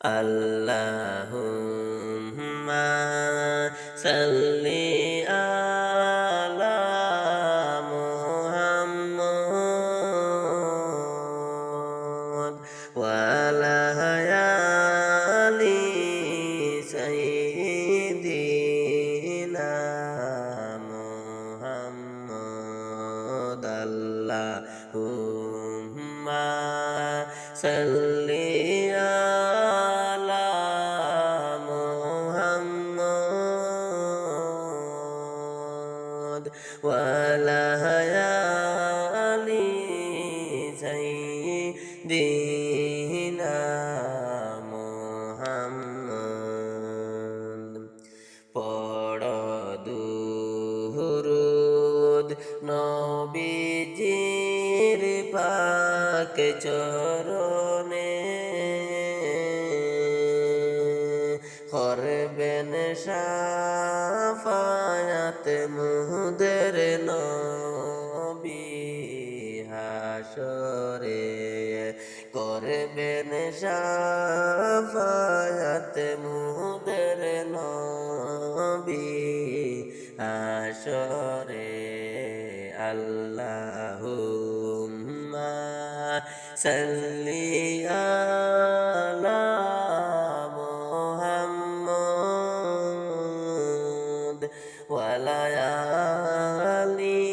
আল্লাহুম্মা সাল্লি আলা মুহাম্মদ ওয়া আলা আলি সাইয়্যিদিনা মুহাম্মদ আল্লাহুম্মা সাল্লি আলি সাইয়্যিদিনা মুহাম্মদ পড় দুরুদ নবীজির পাক চরণে। করবেন সাফায়াত মুদের সাফায়াত মুদের নবী হাসরে আল্লাহুম্মা সাল্লি আলা মুহাম্মদ ওয়ালা আলি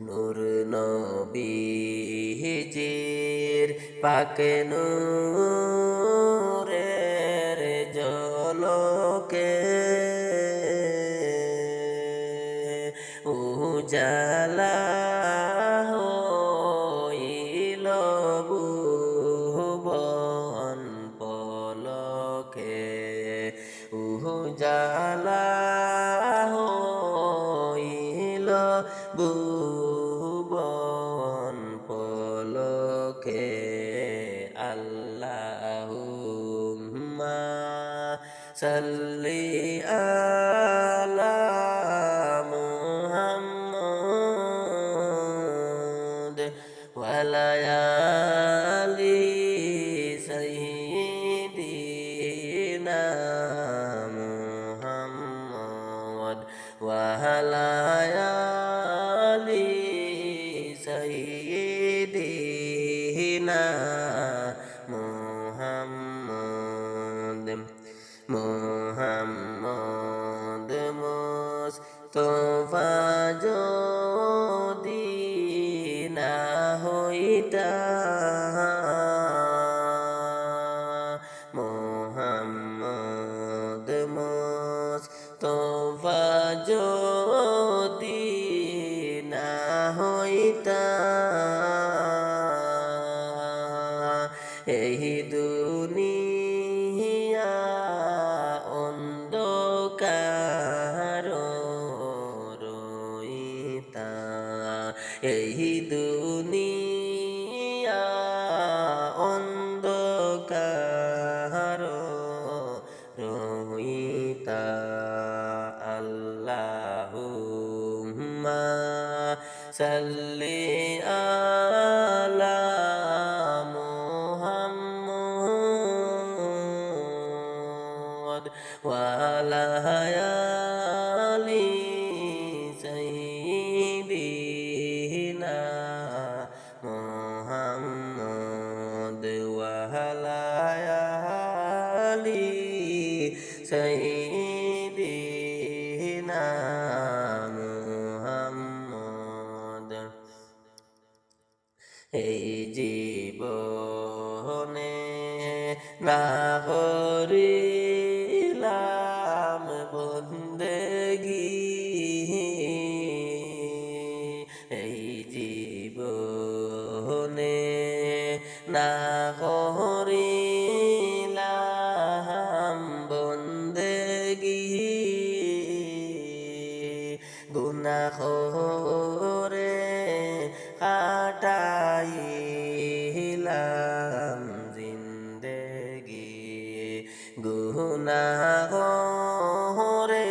নূর নবীজির পাক নূরের জলকে উজালা উজালা হইল ভুবন পলকে আল্লাহুম্মা সাল্লি আলা মুহাম্মদ ওয়ালা ওয়ালা আলি সাইয়্যিদিনা মুহাম্মদ মুহাম্মদ মুস্তফা যদি হইতা এই দুনিয়া অন্ধকার রইতা। এই দুনিয়া সাল্লি এই জীবনে না করিলাম বন্দেগি। এই জীবনে না করিলাম বন্দেগি। গুনা করে কাটাইলাম জিন্দেগি। গুনাহ রে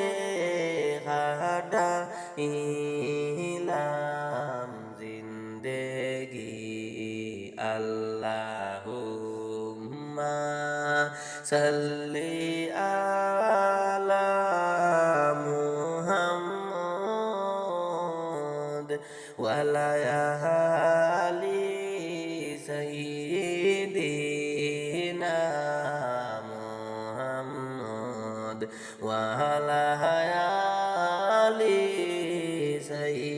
কাটাইলাম জিন্দেগি। আল্লাহুম্মা সাল্লি আলা ওয়ালা আলি সাইয়্যিদিনা মুহাম্মদ ওয়ালা আলি সাইয়্যিদিনা